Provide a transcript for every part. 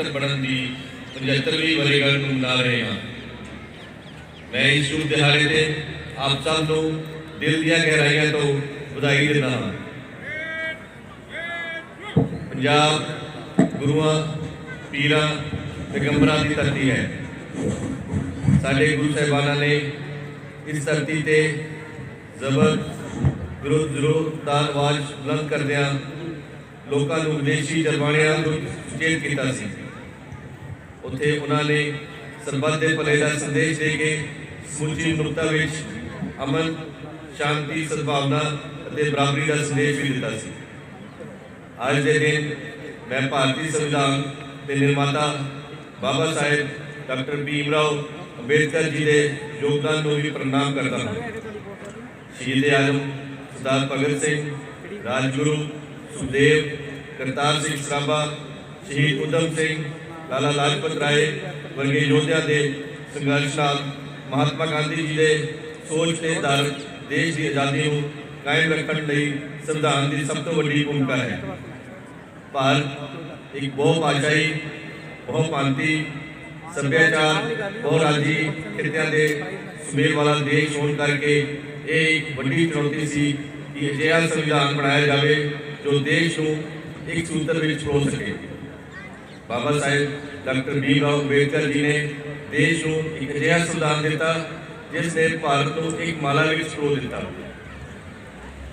ਗਣਤੰਤਰ ਬਣਨ ਦੀ 75ਵੀਂ ਵਰ੍ਹੇਗੰਢ ਨੂੰ ਮਨਾ ਰਹੇ ਹਾਂ। ਮੈਂ ਇਸ ਸ਼ੁਭ ਦਿਹਾੜੇ ਤੇ ਆਪ ਸਭ ਨੂੰ ਦਿਲ ਦੀਆਂ ਗਹਿਰਾਈਆਂ ਤੋਂ ਵਧਾਈ ਦਿੰਦਾ ਹਾਂ। ਪੰਜਾਬ ਗੁਰੂਆਂ, ਪੀਰਾਂ, ਪੈਗੰਬਰਾਂ ਦੀ ਧਰਤੀ ਹੈ। ਸਾਡੇ ਗੁਰੂ ਸਾਹਿਬਾਨਾਂ ਨੇ ਇਸ ਧਰਤੀ ਤੇ ਜ਼ਬਰ ਵਿਰੁੱਧ ਜ਼ਰੂਰ ਦਾ ਆਵਾਜ਼ ਬੁਲੰਦ ਕਰਦਿਆਂ ਲੋਕਾਂ ਨੂੰ ਵਿਦੇਸ਼ੀ ਜਰਵਾਣਿਆਂ ਨੂੰ ਸੁਚੇਤ ਕੀਤਾ ਸੀ। ਉੱਥੇ ਉਹਨਾਂ ਨੇ ਸਰਬੱਤ ਦੇ ਭਲੇ ਦਾ ਸੰਦੇਸ਼ ਦੇ ਕੇ ਸਮੁੱਚੀ ਮਨੁੱਖਤਾ ਵਿੱਚ ਅਮਨ, ਸ਼ਾਂਤੀ, ਸਦਭਾਵਨਾ ਅਤੇ ਬਰਾਬਰੀ ਦਾ ਸੰਦੇਸ਼ ਵੀ ਦਿੱਤਾ ਸੀ। ਅੱਜ ਦੇ ਦਿਨ ਮੈਂ ਭਾਰਤੀ ਸੰਵਿਧਾਨ ਦੇ ਨਿਰਮਾਤਾ ਬਾਬਾ ਸਾਹਿਬ ਡਾਕਟਰ ਭੀਮ ਰਾਓ ਅੰਬੇਦਕਰ ਜੀ ਦੇ ਯੋਗਦਾਨ ਨੂੰ ਵੀ ਪ੍ਰਣਾਮ ਕਰਦਾ ਹਾਂ। ਸ਼ਹੀਦ ਆਜ਼ਮ ਸਰਦਾਰ ਭਗਤ ਸਿੰਘ, ਰਾਜਗੁਰੂ ਸੁਖਦੇਵ, ਕਰਤਾਰ ਸਿੰਘ ਸਰਾਭਾ, ਸ਼ਹੀਦ ਉਦਮ ਸਿੰਘ ਲਾਲਾ ਲਾਜਪਤ ਰਾਏ ਵਰਗੇ ਯੋਧਿਆਂ ਦੇ ਸੰਘਰਸ਼ ਨਾਲ ਮਹਾਤਮਾ ਗਾਂਧੀ ਜੀ ਦੇ ਸੋਚ ਤੇ ਦਰ ਦੇਸ਼ ਦੀ ਆਜ਼ਾਦੀ ਨੂੰ ਕਾਇਮ ਰੱਖਣ ਲਈ ਸੰਵਿਧਾਨ ਦੀ ਸਭ ਤੋਂ ਵੱਡੀ ਭੂਮਿਕਾ ਹੈ। ਭਾਰਤ ਇੱਕ ਬਹੁ ਭਾਸ਼ਾਈ ਸੱਭਿਆਚਾਰ ਬਹੁ ਰਾਜੀ ਖਿੱਤਿਆਂ ਦੇ ਸੁਮੇਲ ਵਾਲਾ ਦੇਸ਼ ਹੋਣ ਕਰਕੇ ਇਹ ਇੱਕ ਵੱਡੀ ਚੁਣੌਤੀ ਸੀ ਕਿ ਅਜਿਹਾ ਸੰਵਿਧਾਨ ਬਣਾਇਆ ਜਾਵੇ ਜੋ ਦੇਸ਼ ਨੂੰ ਇੱਕ ਸੂਤਰ ਵਿੱਚ ਪਰੋ ਸਕੇ। ਬਾਬਾ ਸਾਹਿਬ, ਡਾਕਟਰ ਭੀਮ ਰਾਓ ਅੰਬੇਦਕਰ ਜੀ ਨੇ ਦੇਸ਼ ਨੂੰ ਇੱਕ ਅਜਿਹਾ ਸੰਵਿਧਾਨ ਦਿੱਤਾ, ਜਿਸ ਨੇ ਭਾਰਤ ਨੂੰ ਇੱਕ ਮਾਲਾ ਵਿੱਚ ਪਰੋ ਦਿੱਤਾ।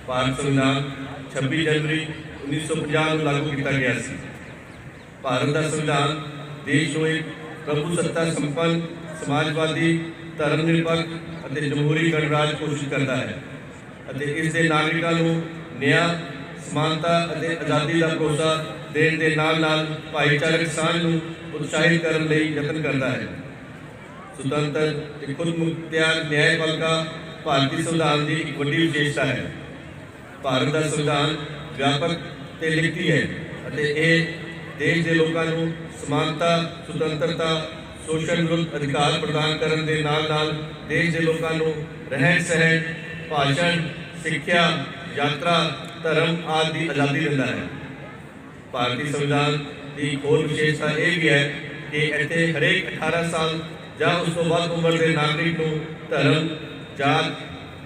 ਭਾਰਤ ਸੰਵਿਧਾਨ 26 ਜਨਵਰੀ 1950 ਨੂੰ ਲਾਗੂ ਕੀਤਾ ਗਿਆ ਸੀ। ਭਾਰਤ ਦਾ ਸੰਵਿਧਾਨ ਦੇਸ਼ ਨੂੰ ਇੱਕ ਪ੍ਰਭੂ ਸੱਤਾ ਸੰਪੰਨ, ਸਮਾਜਵਾਦੀ ਧਰਮ ਨਿਰਪੱਖ ਅਤੇ ਜਮਹੂਰੀ ਗਣਰਾਜ ਘੋਸ਼ਿਤ ਕਰਦਾ ਹੈ ਅਤੇ ਇਸ ਦੇ ਨਾਗਰਿਕਾਂ ਨੂੰ ਨਿਆਂ, ਸਮਾਨਤਾ ਅਤੇ ਆਜ਼ਾਦੀ ਦਾ ਭਰੋਸਾ ਦੇਣ ਦੇ ਨਾਲ ਨਾਲ ਭਾਈਚਾਰਕ ਸਾਂਝ ਨੂੰ ਉਤਸ਼ਾਹਿਤ ਕਰਨ ਲਈ ਯਤਨ ਕਰਦਾ ਹੈ। ਸੁਤੰਤਰ ਤੇ ਖੁਦਮੁਖਤਿਆਰ ਨਿਆਂਪਾਲਿਕਾ ਭਾਰਤੀ ਸੰਵਿਧਾਨ ਦੀ ਇੱਕ ਵੱਡੀ ਵਿਸ਼ੇਸ਼ਤਾ ਹੈ। ਭਾਰਤ ਦਾ ਸੰਵਿਧਾਨ ਵਿਆਪਕ ਤੇ ਲਿਖਤੀ ਹੈ ਅਤੇ ਇਹ ਦੇਸ਼ ਦੇ ਲੋਕਾਂ ਨੂੰ ਸਮਾਨਤਾ, ਸੁਤੰਤਰਤਾ, ਸ਼ੋਸ਼ਣ ਵਿਰੁੱਧ ਅਧਿਕਾਰ ਪ੍ਰਦਾਨ ਕਰਨ ਦੇ ਨਾਲ ਨਾਲ ਦੇਸ਼ ਦੇ ਲੋਕਾਂ ਨੂੰ ਰਹਿਣ ਸਹਿਣ, ਭਾਸ਼ਣ, ਸਿੱਖਿਆ, ਯਾਤਰਾ, ਧਰਮ ਆਦਿ ਦੀ ਆਜ਼ਾਦੀ ਦਿੰਦਾ ਹੈ। ਭਾਰਤੀ ਸੰਵਿਧਾਨ ਦੀ ਇੱਕ ਹੋਰ ਵਿਸ਼ੇਸ਼ਤਾ ਇਹ ਵੀ ਹੈ ਕਿ ਇੱਥੇ ਹਰੇਕ 18 ਸਾਲ ਜਾਂ ਉਸ ਤੋਂ ਵੱਧ ਉਮਰ ਦੇ ਨਾਗਰਿਕ ਨੂੰ ਧਰਮ, ਜਾਤ,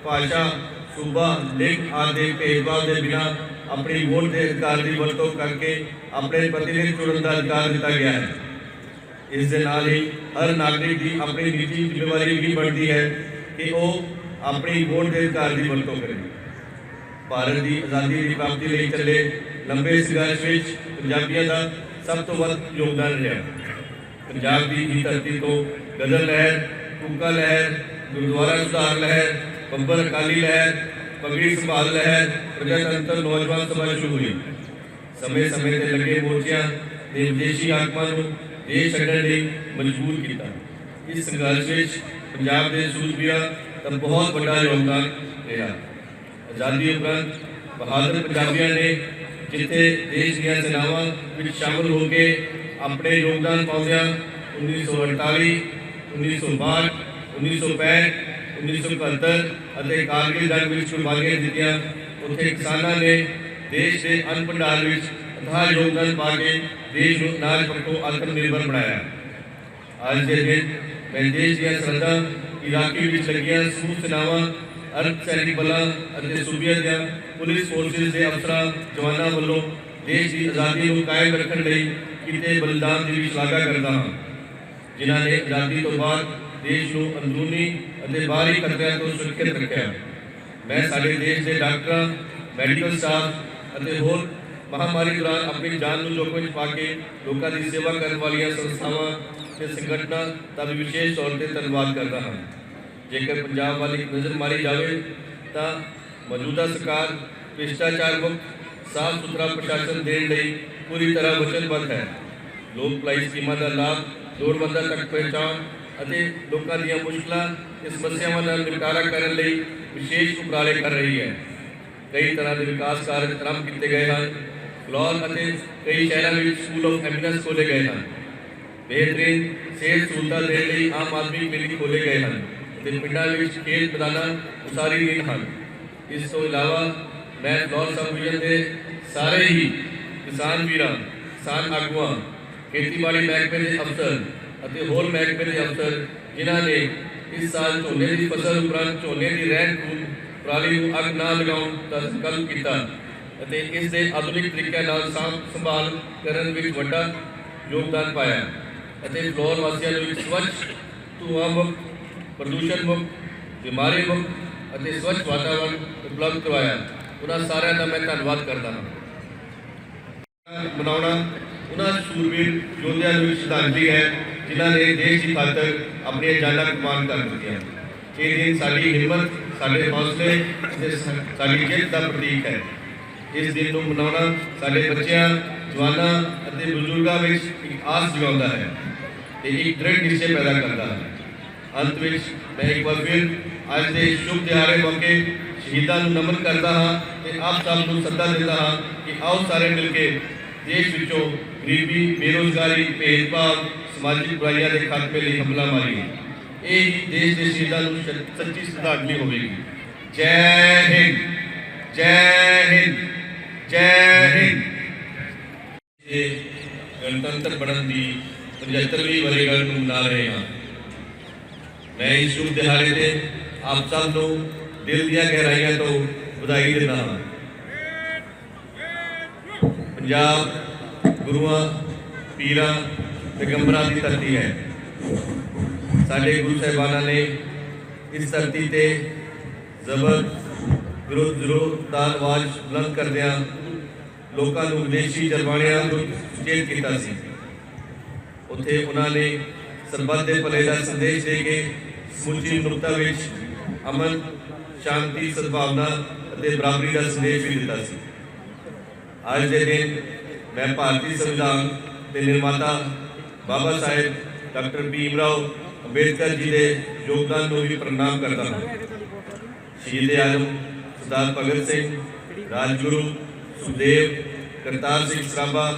ਭਾਸ਼ਾ, ਸੂਬਾ, ਲਿੰਗ ਆਦਿ ਭੇਦਭਾਵ ਦੇ ਬਿਨਾਂ ਆਪਣੀ ਵੋਟ ਦੇ ਅਧਿਕਾਰ ਦੀ ਵਰਤੋਂ ਕਰਕੇ ਆਪਣੇ ਪ੍ਰਤੀਨਿਧ ਚੁਣਨ ਦਾ ਅਧਿਕਾਰ ਦਿੱਤਾ ਗਿਆ ਹੈ। ਇਸ ਦੇ ਨਾਲ ਹੀ ਹਰ ਨਾਗਰਿਕ ਦੀ ਆਪਣੀ ਨਿੱਜੀ ਜ਼ਿੰਮੇਵਾਰੀ ਵੀ ਬਣਦੀ ਹੈ ਕਿ ਉਹ ਆਪਣੀ ਵੋਟ ਦੇ ਅਧਿਕਾਰ ਦੀ ਵਰਤੋਂ ਕਰੇ। ਭਾਰਤ ਦੀ ਆਜ਼ਾਦੀ ਦੀ ਪ੍ਰਾਪਤੀ ਲਈ ਚੱਲੇ ਲੰਬੇ ਸੰਘਰਸ਼ ਵਿੱਚ ਪੰਜਾਬੀਆਂ ਦਾ ਸਭ ਤੋਂ ਵੱਧ ਯੋਗਦਾਨ ਰਿਹਾ। ਪੰਜਾਬ ਦੀ ਹੀ ਧਰਤੀ ਤੋਂ ਗਦਰ ਲਹਿਰ ਕੂਕਾ ਲਹਿਰ, ਗੁਰਦੁਆਰਾ ਸੁਧਾਰ ਲਹਿਰ, ਬੱਬਰ ਅਕਾਲੀ ਲਹਿਰ, ਪਗੜੀ ਸੰਭਾਲ ਲਹਿਰ, ਪ੍ਰਜਾਤੰਤਰ ਨੌਜਵਾਨ ਸਭਾ ਸ਼ੁਰੂ ਹੋਈ। ਸਮੇਂ ਸਮੇਂ ਤੇ ਲੱਗੇ ਮੋਰਚਿਆਂ ਨੇ ਵਿਦੇਸ਼ੀ ਆਗਮਨ ਨੂੰ ਦੇਸ਼ ਛੱਡਣ ਲਈ ਮਜਬੂਰ ਕੀਤਾ। ਇਸ ਸੰਘਰਸ਼ ਵਿੱਚ ਪੰਜਾਬ ਦੇ ਸੂਰਬੀਰਾਂ ਦਾ ਬਹੁਤ ਵੱਡਾ ਯੋਗਦਾਨ ਰਿਹਾ। ਆਜ਼ਾਦੀ ਉਪਰੰਤ ਬਹਾਦਰ ਪੰਜਾਬੀਆਂ ਨੇ ਜਿੱਥੇ ਦੇਸ਼ ਦੀਆਂ ਸੇਨਾਵਾਂ ਵਿੱਚ ਸ਼ਾਮਲ ਹੋ ਕੇ ਆਪਣੇ ਯੋਗਦਾਨ ਪਾਉਂਦਿਆਂ 1948 1962 1965 1971 ਅਤੇ ਕਾਰਗਿਲ ਜੰਗ ਵਿੱਚ ਕੁਰਬਾਨੀਆਂ ਦਿੱਤੀਆਂ। ਉੱਥੇ ਕਿਸਾਨਾਂ ਨੇ ਦੇਸ਼ ਦੇ ਅੰਨ ਭੰਡਾਰ ਵਿੱਚ ਅਥਾਹ ਯੋਗਦਾਨ ਪਾ ਕੇ ਦੇਸ਼ ਨੂੰ ਅਨਾਜ ਪੱਖੋਂ ਆਤਮ ਨਿਰਭਰ ਬਣਾਇਆ। ਅੱਜ ਦੇ ਦਿਨ ਮੈਂ ਦੇਸ਼ ਦੀਆਂ ਸਰਹੱਦਾਂ ਇਰਾਕੀ ਵਿੱਚ ਲੱਗੀਆਂ ਸੂਰ ਸੇਨਾਵਾਂ ਅਰਧ ਸੈਨਿਕ ਬਲਾਂ ਅਤੇ ਸੂਬੀਆਂ ਦੀਆਂ ਪੁਲਿਸ ਫੋਰਸਿਸ ਦੇ ਅਫਸਰਾਂ ਜਵਾਨਾਂ ਵੱਲੋਂ ਦੇਸ਼ ਦੀ ਆਜ਼ਾਦੀ ਨੂੰ ਕਾਇਮ ਰੱਖਣ ਲਈ ਕੀਤੇ ਬਲੀਦਾਨ ਦੀ ਵੀ ਸ਼ਲਾਘਾ ਕਰਦਾ ਹਾਂ ਜਿਨ੍ਹਾਂ ਨੇ ਆਜ਼ਾਦੀ ਤੋਂ ਬਾਅਦ ਦੇਸ਼ ਨੂੰ ਅੰਦਰੂਨੀ ਅਤੇ ਬਾਹਰੀ ਖਤਰਿਆਂ ਤੋਂ ਸੁਰੱਖਿਅਤ ਰੱਖਿਆ ਮੈਂ ਸਾਡੇ ਦੇਸ਼ ਦੇ ਡਾਕਟਰਾਂ ਮੈਡੀਕਲ ਸਟਾਫ ਅਤੇ ਹੋਰ ਮਹਾਮਾਰੀ ਦੌਰਾਨ ਆਪਣੀ ਜਾਨ ਨੂੰ ਜੋਖਮ ਵਿੱਚ ਪਾ ਕੇ ਲੋਕਾਂ ਦੀ ਸੇਵਾ ਕਰਨ ਵਾਲੀਆਂ ਸੰਸਥਾਵਾਂ ਤੇ ਸੰਗਠਨਾਂ ਦਾ ਵੀ ਵਿਸ਼ੇਸ਼ ਤੌਰ ਤੇ ਧੰਨਵਾਦ ਕਰਦਾ ਹਾਂ ਜੇਕਰ ਪੰਜਾਬ ਵਾਲੀ ਨਜ਼ਰ ਮਾਰੀ ਜਾਵੇ, ਤਾਂ ਮੌਜੂਦਾ ਸਰਕਾਰ ਭ੍ਰਿਸ਼ਟਾਚਾਰ ਮੁਕਤ, ਸਾਫ਼ ਸੁਥਰਾ ਪ੍ਰਸ਼ਾਸਨ ਦੇਣ ਲਈ ਪੂਰੀ ਤਰ੍ਹਾਂ ਵਚਨਬੱਧ ਹੈ। ਲੋਕ ਭਲਾਈ ਸਕੀਮਾਂ ਦਾ ਲਾਭ, ਲੋੜਵੰਦਾਂ ਤੱਕ ਪਹੁੰਚਾਉਣ ਅਤੇ ਲੋਕਾਂ ਦੀਆਂ ਮੁਸ਼ਕਲਾਂ ਤੇ ਸਮੱਸਿਆਵਾਂ ਦਾ ਨਿਪਟਾਰਾ ਕਰਨ ਲਈ ਵਿਸ਼ੇਸ਼ ਉਪਰਾਲੇ ਕਰ ਰਹੀ ਹੈ। ਕਈ ਤਰ੍ਹਾਂ ਦੇ ਵਿਕਾਸ ਕਾਰਜ ਆਰੰਭ ਕੀਤੇ ਗਏ ਹਨ। ਫਲੋਰ ਅਤੇ ਕਈ ਸ਼ਹਿਰਾਂ ਵਿੱਚ ਸਕੂਲ ਆਫ ਐਮੀਨੈਂਸ ਖੋਲੇ ਗਏ ਹਨ। ਬਿਹਤਰੀਨ ਸਿਹਤ ਸਹੂਲਤਾਂ ਦੇਣ ਲਈ ਆਮ ਆਦਮੀ ਕਲੀਨਿਕ ਖੋਲੇ ਗਏ ਹਨ। ਅਤੇ ਪਿੰਡਾਂ ਵਿੱਚ ਖੇਤ ਮੈਦਾਨਾਂ ਉਸਾਰੀ ਗਏ ਹਨ। ਇਸ ਤੋਂ ਇਲਾਵਾ ਮੈਂ ਫਲੋਰ ਸਬ ਡਿਵੀਜ਼ਨ ਦੇ ਸਾਰੇ ਹੀ ਕਿਸਾਨ ਵੀਰਾਂ, ਕਿਸਾਨ ਆਗੂਆਂ, ਖੇਤੀਬਾੜੀ ਮਹਿਕਮੇ ਦੇ ਅਫਸਰ ਅਤੇ ਹੋਰ ਮਹਿਕਮੇ ਦੇ ਅਫਸਰ, ਜਿਨ੍ਹਾਂ ਨੇ ਇਸ ਸਾਲ ਝੋਨੇ ਦੀ ਫਸਲ ਉਪਰੰਤ ਝੋਨੇ ਦੀ ਰਹਿੰਦ ਖੂੰਹਦ ਪਰਾਲੀ ਨੂੰ ਅੱਗ ਨਾ ਲਗਾਉਣ ਦਾ ਸੰਕਲਪ ਕੀਤਾ ਅਤੇ ਇਸ ਦੇ ਆਧੁਨਿਕ ਤਰੀਕਿਆਂ ਨਾਲ ਸਾਂਭ ਸੰਭਾਲ ਕਰਨ ਵਿੱਚ ਵੱਡਾ ਯੋਗਦਾਨ ਪਾਇਆ ਅਤੇ ਫਲੋਰ ਵਾਸੀਆਂ ਨੂੰ ਇੱਕ ਸਵੱਛ, ਧੂਆਂ ਮੁਕਤ ਪ੍ਰਦੂਸ਼ਣ ਮੁਕਤ, ਬਿਮਾਰੀ ਮੁਕਤ ਅਤੇ ਸਵੱਛ ਵਾਤਾਵਰਣ ਉਪਲਬਧ ਕਰਵਾਇਆ। ਉਹਨਾਂ ਸਾਰਿਆਂ ਦਾ ਮੈਂ ਧੰਨਵਾਦ ਕਰਦਾ ਹਾਂ। ਮਨਾਉਣਾ ਉਹਨਾਂ ਸੂਰਬੀਰ ਯੋਧਿਆਂ ਨੂੰ ਸ਼ਰਧਾਂਜਲੀ ਹੈ, ਜਿਨ੍ਹਾਂ ਨੇ ਦੇਸ਼ ਦੀ ਖਾਤਰ ਆਪਣੀਆਂ ਜਾਨਾਂ ਕੁਰਬਾਨ ਕਰ ਦਿੱਤੀਆਂ ਇਹ ਦਿਨ ਸਾਡੀ ਹਿੰਮਤ, ਸਾਡੇ ਹੌਸਲੇ ਤੇ ਸਾਡੀ ਜਿੱਤ ਦਾ ਪ੍ਰਤੀਕ ਹੈ। ਇਸ ਦਿਨ ਨੂੰ ਮਨਾਉਣਾ ਸਾਡੇ ਬੱਚਿਆਂ, ਜਵਾਨਾਂ ਅਤੇ ਬਜ਼ੁਰਗਾਂ ਵਿੱਚ ਇੱਕ ਆਸ ਜਗਾਉਂਦਾ ਹੈ ਤੇ ਇੱਕ ਦ੍ਰਿੜ ਨਿਸ਼ਚੈ ਪੈਦਾ ਕਰਦਾ ਹੈ। ਅੰਤ ਵਿੱਚ ਮੈਂ ਇੱਕ ਵਾਰ ਫਿਰ ਅੱਜ ਦੇ ਸ਼ੁਭ ਦਿਹਾੜੇ ਮੌਕੇ ਸ਼ਹੀਦਾਂ ਨੂੰ ਨਮਨ ਕਰਦਾ ਹਾਂ ਤੇ ਆਪ ਸਭ ਨੂੰ ਸੱਦਾ ਦਿੰਦਾ ਹਾਂ ਕਿ ਆਓ ਸਾਰੇ ਮਿਲ ਕੇ ਦੇਸ਼ ਵਿੱਚੋਂ ਗਰੀਬੀ, ਬੇਰੋਜ਼ਗਾਰੀ, ਭੇਦਭਾਵ, ਸਮਾਜਿਕ ਬੁਰਾਈਆਂ ਦੇ ਖਾਤਮੇ ਲਈ ਹਮਲਾ ਮਾਰੀਏ। ਇਹ ਹੀ ਦੇਸ਼ ਦੇ ਸ਼ਹੀਦਾਂ ਨੂੰ ਸ- ਸੱਚੀ ਸ਼ਰਧਾਂਜਲੀ ਹੋਵੇਗੀ। ਜੈ ਹਿੰਦ ਜੈ ਹਿੰਦ ਜੈ ਹਿੰਦ। ਇਹ ਗਣਤੰਤਰ ਬਣਨ ਦੀ 75ਵੀਂ ਵਰ੍ਹੇਗੰਢ ਨੂੰ ਮਨਾ ਰਹੇ ਹਾਂ। ਮੈਂ ਇਸ ਸ਼ੁਭ ਦਿਹਾੜੇ ਤੇ ਆਪ ਸਭ ਨੂੰ ਦਿਲ ਦੀਆਂ ਗਹਿਰਾਈਆਂ ਤੋਂ ਵਧਾਈ ਦਿੰਦਾ ਹਾਂ। ਪੰਜਾਬ ਗੁਰੂਆਂ, ਪੀਰਾਂ, ਪੈਗੰਬਰਾਂ ਦੀ ਧਰਤੀ ਹੈ। ਸਾਡੇ ਗੁਰੂ ਸਾਹਿਬਾਨਾਂ ਨੇ ਇਸ ਧਰਤੀ ਤੇ ਜ਼ਬਰ, ਵਿਰੋਧ ਵਿਰੋਧ ਦਾ ਆਵਾਜ਼ ਬੁਲੰਦ ਕਰਦਿਆਂ ਲੋਕਾਂ ਨੂੰ ਵਿਦੇਸ਼ੀ ਜਰਵਾਣਿਆਂ ਨੂੰ ਸੁਚੇਤ ਕੀਤਾ ਸੀ। ਉੱਥੇ ਉਹਨਾਂ ਨੇ ਸਰਬੱਤ ਦੇ ਭਲੇ ਦਾ ਸੰਦੇਸ਼ ਦੇ ਕੇ ਸਮੁੱਚੀ ਮਨੁੱਖਤਾ ਵਿੱਚ ਅਮਨ, ਸ਼ਾਂਤੀ, ਸਦਭਾਵਨਾ ਅਤੇ ਬਰਾਬਰੀ ਦਾ ਸੰਦੇਸ਼ ਵੀ ਦਿੱਤਾ ਸੀ। ਅੱਜ ਦੇ ਦਿਨ ਮੈਂ ਭਾਰਤੀ ਸੰਵਿਧਾਨ ਦੇ ਨਿਰਮਾਤਾ ਬਾਬਾ ਸਾਹਿਬ ਡਾਕਟਰ ਭੀਮ ਰਾਓ ਅੰਬੇਦਕਰ ਜੀ ਦੇ ਯੋਗਦਾਨ ਨੂੰ ਵੀ ਪ੍ਰਣਾਮ ਕਰਦਾ ਹਾਂ। ਸ਼ਹੀਦ ਆਜ਼ਮ ਸਰਦਾਰ ਭਗਤ ਸਿੰਘ, ਰਾਜਗੁਰੂ ਸੁਖਦੇਵ, ਕਰਤਾਰ ਸਿੰਘ ਸਰਾਭਾ,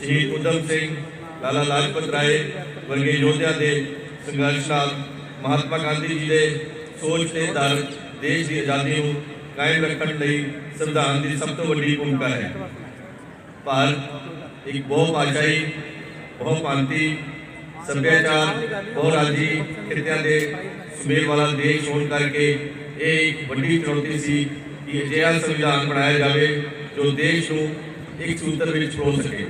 ਸ਼ਹੀਦ ਉਦਮ ਸਿੰਘ, ਲਾਲਾ ਲਾਜਪਤ ਰਾਏ ਵਰਗੇ ਯੋਧਿਆਂ ਦੇ ਸੰਘਰਸ਼ ਨਾਲ ਮਹਾਤਮਾ ਗਾਂਧੀ ਜੀ ਦੇ ਸੋਚ ਤੇ ਦਰ ਦੇਸ਼ ਦੀ ਆਜ਼ਾਦੀ ਨੂੰ ਕਾਇਮ ਰੱਖਣ ਲਈ ਸੰਵਿਧਾਨ ਦੀ ਸਭ ਤੋਂ ਵੱਡੀ ਭੂਮਿਕਾ ਹੈ। ਭਾਰਤ ਇੱਕ ਬਹੁ ਭਾਸ਼ਾਈ ਬਹੁ ਸੱਭਿਆਚਾਰ ਬਹੁ ਰਾਜੀ ਖਿੱਤਿਆਂ ਦੇ ਸੁਮੇਲ ਵਾਲਾ ਦੇਸ਼ ਹੋਣ ਕਰਕੇ ਇਹ ਇੱਕ ਵੱਡੀ ਚੁਣੌਤੀ ਸੀ ਕਿ ਅਜਿਹਾ ਸੰਵਿਧਾਨ ਬਣਾਇਆ ਜਾਵੇ ਜੋ ਦੇਸ਼ ਨੂੰ ਇੱਕ ਸੂਤਰ ਵਿੱਚ ਪਰੋ ਸਕੇ।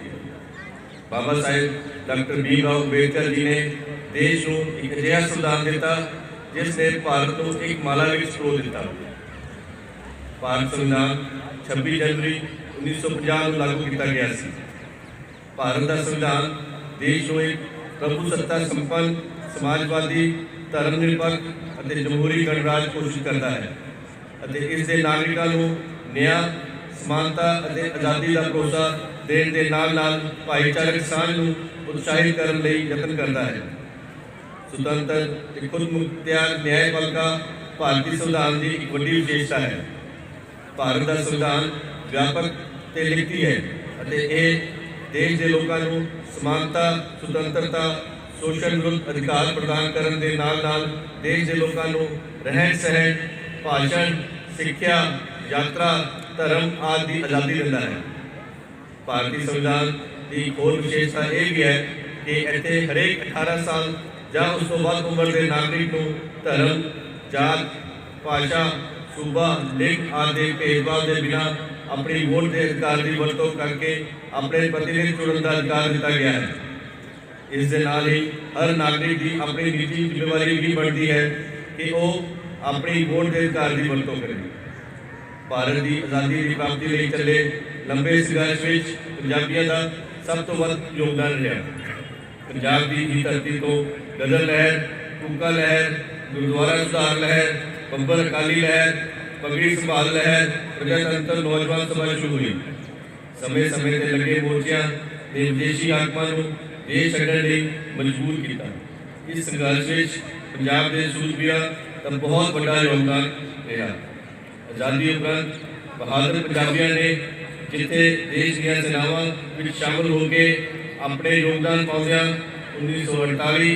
ਬਾਬਾ ਸਾਹਿਬ ਡਾਕਟਰ ਭੀਮ ਰਾਓ ਅੰਬੇਦਕਰ ਜੀ ਨੇ ਦੇਸ਼ ਨੂੰ ਇੱਕ ਅਜਿਹਾ ਸੰਵਿਧਾਨ ਦਿੱਤਾ, ਜਿਸ ਨੇ ਭਾਰਤ ਨੂੰ ਇੱਕ ਮਾਲਾ ਵਿੱਚ ਪਰੋ ਦਿੱਤਾ। ਭਾਰਤ ਸੰਵਿਧਾਨ 26 ਜਨਵਰੀ 1950 ਨੂੰ ਲਾਗੂ ਕੀਤਾ ਗਿਆ ਸੀ। ਭਾਰਤ ਦਾ ਸੰਵਿਧਾਨ ਦੇਸ਼ ਨੂੰ ਇੱਕ ਪ੍ਰਭੂ ਸੱਤਾ ਸੰਪੰਨ, ਸਮਾਜਵਾਦੀ ਧਰਮ ਨਿਰਪੱਖ ਅਤੇ ਜਮਹੂਰੀ ਗਣਰਾਜ ਘੋਸ਼ਿਤ ਕਰਦਾ ਹੈ ਅਤੇ ਇਸ ਦੇ ਨਾਗਰਿਕਾਂ ਨੂੰ ਨਿਆਂ, ਸਮਾਨਤਾ ਅਤੇ ਆਜ਼ਾਦੀ ਦਾ ਭਰੋਸਾ ਦੇਣ ਦੇ ਨਾਲ ਨਾਲ ਭਾਈਚਾਰਕ ਸਾਂਝ ਨੂੰ ਉਤਸ਼ਾਹਿਤ ਕਰਨ ਲਈ ਯਤਨ ਕਰਦਾ ਹੈ। ਸੁਤੰਤਰ ਤੇ ਖੁਦਮੁਖਤਿਆਰ ਨਿਆਂਪਾਲਿਕਾ ਭਾਰਤੀ ਸੰਵਿਧਾਨ ਦੀ ਇੱਕ ਵੱਡੀ ਵਿਸ਼ੇਸ਼ਤਾ ਹੈ। ਭਾਰਤ ਦਾ ਸੰਵਿਧਾਨ ਵਿਆਪਕ ਤੇ ਲਿਖਤੀ ਹੈ ਅਤੇ ਇਹ ਦੇਸ਼ ਦੇ ਲੋਕਾਂ ਨੂੰ ਸਮਾਨਤਾ, ਸੁਤੰਤਰਤਾ ਸ਼ੋਸ਼ਣ ਵਿਰੁੱਧ ਅਧਿਕਾਰ ਪ੍ਰਦਾਨ ਕਰਨ ਦੇ ਨਾਲ ਨਾਲ ਦੇਸ਼ ਦੇ ਲੋਕਾਂ ਨੂੰ ਰਹਿਣ ਸਹਿਣ ਭਾਸ਼ਣ, ਸਿੱਖਿਆ, ਯਾਤਰਾ, ਧਰਮ ਆਦਿ ਦੀ ਆਜ਼ਾਦੀ ਦਿੰਦਾ ਹੈ। ਭਾਰਤੀ ਸੰਵਿਧਾਨ ਦੀ ਹੋਰ ਵਿਸ਼ੇਸ਼ਤਾ ਇਹ ਵੀ ਹੈ ਕਿ ਇੱਥੇ ਹਰੇਕ 18 ਸਾਲ ਜਾਂ ਉਸ ਤੋਂ ਵੱਧ ਉਮਰ ਦੇ ਨਾਗਰਿਕ ਨੂੰ ਧਰਮ, ਜਾਤ, ਭਾਸ਼ਾ, ਸੂਬਾ ਲਿੰਗ ਆਦਿ ਦੇ ਭੇਦਭਾਵ ਦੇ ਬਿਨਾਂ ਆਪਣੀ ਵੋਟ ਦੇ ਅਧਿਕਾਰ ਦੀ ਵਰਤੋਂ ਕਰਕੇ ਆਪਣੇ ਪ੍ਰਤੀਨਿਧ ਚੁਣਨ ਦਾ ਅਧਿਕਾਰ ਦਿੱਤਾ ਗਿਆ ਹੈ। ਇਸ ਦੇ ਨਾਲ ਹੀ ਹਰ ਨਾਗਰਿਕ ਦੀ ਆਪਣੀ ਨਿੱਜੀ ਜ਼ਿੰਮੇਵਾਰੀ ਵੀ ਬਣਦੀ ਹੈ ਕਿ ਉਹ ਆਪਣੀ ਵੋਟ ਦੇ ਅਧਿਕਾਰ ਦੀ ਵਰਤੋਂ ਕਰੇ। ਭਾਰਤ ਦੀ ਆਜ਼ਾਦੀ ਦੀ ਪ੍ਰਾਪਤੀ ਲਈ ਚੱਲੇ ਲੰਬੇ ਸੰਘਰਸ਼ ਵਿੱਚ ਪੰਜਾਬੀਆਂ ਦਾ ਸਭ ਤੋਂ ਵੱਧ ਯੋਗਦਾਨ ਰਿਹਾ। ਪੰਜਾਬ ਦੀ ਹੀ ਧਰਤੀ ਤੋਂ ਗਦਰ ਲਹਿਰ ਕੂਕਾ ਲਹਿਰ ਗੁਰਦੁਆਰਾ ਸੁਧਾਰ ਲਹਿਰ ਬੱਬਰ ਅਕਾਲੀ ਲਹਿਰ ਪਗੜੀ ਸੰਭਾਲ ਲਹਿਰ ਪ੍ਰਜਾਤੰਤਰ ਨੌਜਵਾਨ ਸਭਾ ਸ਼ੁਰੂ ਹੋਈ ਸਮੇਂ ਸਮੇਂ ਤੇ ਲੱਗੇ ਮੋਰਚਿਆਂ ਨੇ ਵਿਦੇਸ਼ੀ ਆਗਮਨ ਨੂੰ ਦੇਸ਼ ਛੱਡਣ ਲਈ ਮਜਬੂਰ ਕੀਤਾ ਇਸ ਸੰਘਰਸ਼ ਵਿੱਚ ਪੰਜਾਬ ਦੇ ਸੂਰਬੀਰਾਂ ਦਾ ਬਹੁਤ ਵੱਡਾ ਯੋਗਦਾਨ ਰਿਹਾ ਆਜ਼ਾਦੀ ਉਪਰੰਤ ਬਹਾਦਰ ਪੰਜਾਬੀਆਂ ਨੇ ਜਿੱਥੇ ਦੇਸ਼ ਦੀਆਂ ਸੇਨਾਵਾਂ ਵਿੱਚ ਸ਼ਾਮਲ ਹੋ ਕੇ ਆਪਣੇ ਯੋਗਦਾਨ ਪਾਉਂਦਿਆਂ 1948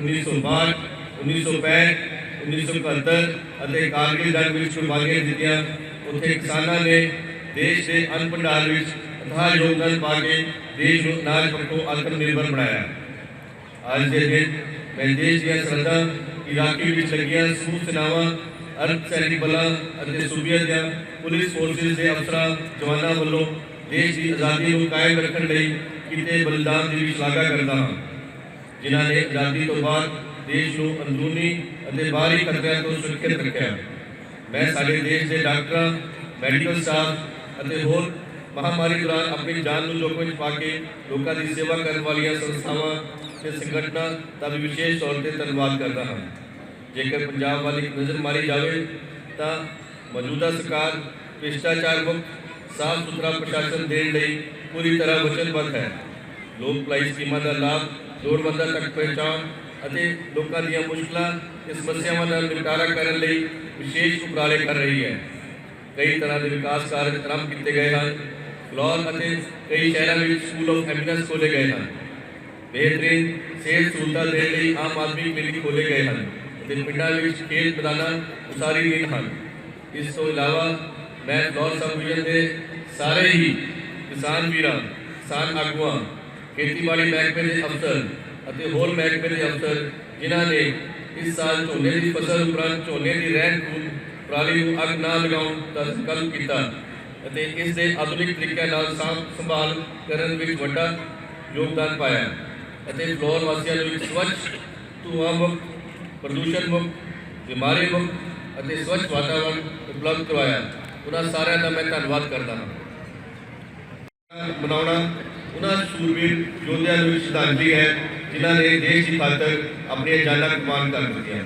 1962 1965 1971 ਅਤੇ ਕਾਰਗਿਲ ਜੰਗ ਵਿੱਚ ਕੁਰਬਾਨੀਆਂ ਦਿੱਤੀਆਂ ਉੱਥੇ ਕਿਸਾਨਾਂ ਨੇ ਦੇਸ਼ ਦੇ ਅੰਨ ਭੰਡਾਰ ਵਿੱਚ ਅਥਾਹ ਯੋਗਦਾਨ ਪਾ ਕੇ ਦੇਸ਼ ਨੂੰ ਅਨਾਜ ਪੱਖੋਂ ਆਤਮ ਨਿਰਭਰ ਬਣਾਇਆ ਅੱਜ ਦੇ ਦਿਨ ਮੈਂ ਦੇਸ਼ ਦੀਆਂ ਸਰਹੱਦਾਂ ਇਰਾਕੀ ਵਿੱਚ ਲੱਗੀਆਂ ਸਮੂਹ ਸੈਨਾਵਾਂ ਅਰਧ ਸੈਨਿਕ ਬਲਾਂ ਅਤੇ ਸੂਬਿਆਂ ਦੀਆਂ ਪੁਲਿਸ ਫੋਰਸਿਸ ਦੇ ਅਫਸਰਾਂ ਜਵਾਨਾਂ ਵੱਲੋਂ ਦੇਸ਼ ਦੀ ਆਜ਼ਾਦੀ ਨੂੰ ਕਾਇਮ ਰੱਖਣ ਲਈ ਕੀਤੇ ਬਲੀਦਾਨ ਦੀ ਵੀ ਸ਼ਲਾਘਾ ਕਰਦਾ ਹਾਂ। ਜਿਨ੍ਹਾਂ ਨੇ ਆਜ਼ਾਦੀ ਤੋਂ ਬਾਅਦ ਦੇਸ਼ ਨੂੰ ਅੰਦਰੂਨੀ ਅਤੇ ਬਾਹਰੀ ਖਤਰਿਆਂ ਤੋਂ ਸੁਰੱਖਿਅਤ ਰੱਖਿਆ। ਮੈਂ ਸਾਡੇ ਦੇਸ਼ ਦੇ ਡਾਕਟਰਾਂ, ਮੈਡੀਕਲ ਸਟਾਫ ਅਤੇ ਹੋਰ ਮਹਾਮਾਰੀ ਦੌਰਾਨ ਆਪਣੀ ਜਾਨ ਨੂੰ ਜੋਖਮ ਵਿੱਚ ਪਾ ਕੇ ਲੋਕਾਂ ਦੀ ਸੇਵਾ ਕਰਨ ਵਾਲੀਆਂ ਸੰਸਥਾਵਾਂ ਤੇ ਸੰਗਠਨਾਂ ਦਾ ਵੀ ਵਿਸ਼ੇਸ਼ ਤੌਰ ਤੇ ਧੰਨਵਾਦ ਕਰਦਾ ਹਾਂ। ਜੇਕਰ ਪੰਜਾਬ ਵਾਲੀ ਨਜ਼ਰ ਮਾਰੀ ਜਾਵੇ, ਤਾਂ ਮੌਜੂਦਾ ਸਰਕਾਰ ਭ੍ਰਿਸ਼ਟਾਚਾਰ ਮੁਕਤ ਸਾਫ਼ ਸੁਥਰਾ ਪ੍ਰਸ਼ਾਸਨ ਦੇਣ ਲਈ ਪੂਰੀ ਤਰ੍ਹਾਂ ਵਚਨਬੱਧ ਹੈ। ਲੋਕ ਭਲਾਈ ਸਕੀਮਾਂ ਦਾ ਲਾਭ, ਲੋੜਵੰਦਾਂ ਤੱਕ ਪਹੁੰਚਾਉਣ ਅਤੇ ਲੋਕਾਂ ਦੀਆਂ ਮੁਸ਼ਕਲਾਂ ਤੇ ਸਮੱਸਿਆਵਾਂ ਦਾ ਨਿਪਟਾਰਾ ਕਰਨ ਲਈ ਵਿਸ਼ੇਸ਼ ਉਪਰਾਲੇ ਕਰ ਰਹੀ ਹੈ। ਕਈ ਤਰ੍ਹਾਂ ਦੇ ਵਿਕਾਸ ਕਾਰਜ ਆਰੰਭ ਕੀਤੇ ਗਏ ਹਨ। ਫਲੋਰ ਅਤੇ ਕਈ ਸ਼ਹਿਰਾਂ ਵਿੱਚ ਸਕੂਲ ਆਫ ਐਮੀਨੈਂਸ ਖੋਲੇ ਗਏ ਹਨ। ਬਿਹਤਰੀਨ ਸਿਹਤ ਸਹੂਲਤਾਂ ਦੇਣ ਲਈ ਆਮ ਆਦਮੀ ਕਲੀਨਿਕ ਖੋਲੇ ਗਏ ਹਨ ਅਤੇ ਪਿੰਡਾਂ ਵਿੱਚ ਖੇਡ ਮੈਦਾਨਾਂ ਉਸਾਰੀ ਗਏ ਹਨ। ਇਸ ਤੋਂ ਇਲਾਵਾ ਮੈਂ ਫਲੋਰ ਸਬ ਡਿਵੀਜ਼ਨ ਦੇ ਸਾਰੇ ਹੀ ਕਿਸਾਨ ਵੀਰਾਂ, ਕਿਸਾਨ ਆਗੂਆਂ, ਖੇਤੀਬਾੜੀ ਮਹਿਕਮੇ ਦੇ ਅਫਸਰ ਅਤੇ ਹੋਰ ਮਹਿਕਮੇ ਦੇ ਅਫਸਰ, ਜਿਨ੍ਹਾਂ ਨੇ ਇਸ ਸਾਲ ਝੋਨੇ ਦੀ ਫਸਲ ਉਪਰੰਤ ਝੋਨੇ ਦੀ ਰਹਿੰਦ ਖੂੰਹਦ ਪਰਾਲੀ ਨੂੰ ਅੱਗ ਨਾ ਲਗਾਉਣ ਦਾ ਸੰਕਲਪ ਕੀਤਾ ਅਤੇ ਇਸ ਦੇ ਆਧੁਨਿਕ ਤਰੀਕਿਆਂ ਨਾਲ ਸਾਂਭ ਸੰਭਾਲ ਕਰਨ ਵਿੱਚ ਵੱਡਾ ਯੋਗਦਾਨ ਪਾਇਆ ਅਤੇ ਫਲੋਰ ਵਾਸੀਆਂ ਨੂੰ ਇੱਕ ਸਵੱਛ, ਧੂਆਂ ਮੁਕਤ, ਪ੍ਰਦੂਸ਼ਣ ਮੁਕਤ, ਬਿਮਾਰੀ ਮੁਕਤ ਅਤੇ ਸਵੱਛ ਵਾਤਾਵਰਣ ਉਪਲਬਧ ਕਰਵਾਇਆ। ਉਹਨਾਂ ਸਾਰਿਆਂ ਦਾ ਮੈਂ ਧੰਨਵਾਦ ਕਰਦਾ ਹਾਂ। ਮਨਾਉਣਾ, ਉਹਨਾਂ ਸੂਰਬੀਰ ਯੋਧਿਆਂ ਨੂੰ ਸ਼ਰਧਾਂਜਲੀ ਹੈ, ਜਿਨ੍ਹਾਂ ਨੇ ਦੇਸ਼ ਦੀ ਖਾਤਰ ਆਪਣੀਆਂ ਜਾਨਾਂ ਕੁਰਬਾਨ ਕਰ ਦਿੱਤੀਆਂ।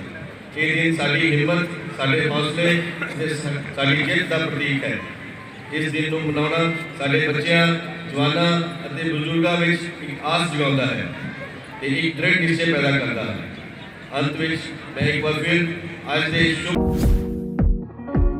ਇਹ ਦਿਨ ਸਾਡੀ ਹਿੰਮਤ, ਸਾਡੇ ਹੌਸਲੇ ਤੇ ਸਾਡੀ ਜਿੱਤ ਦਾ ਪ੍ਰਤੀਕ ਹੈ। ਇਸ ਦਿਨ ਨੂੰ ਮਨਾਉਣਾ ਸਾਡੇ ਬੱਚਿਆਂ, ਜਵਾਨਾਂ ਅਤੇ ਬਜ਼ੁਰਗਾਂ ਵਿੱਚ ਇੱਕ ਆਸ ਜਗਾਉਂਦਾ ਹੈ ਤੇ ਇੱਕ ਦ੍ਰਿੜ ਨਿਸ਼ਚੈ ਪੈਦਾ ਕਰਦਾ ਹੈ। ਅੰਤ ਵਿੱਚ ਮੈਂ ਇੱਕ ਵਾਰ ਫਿਰ ਅੱਜ ਦੇ ਸ਼ੁਭ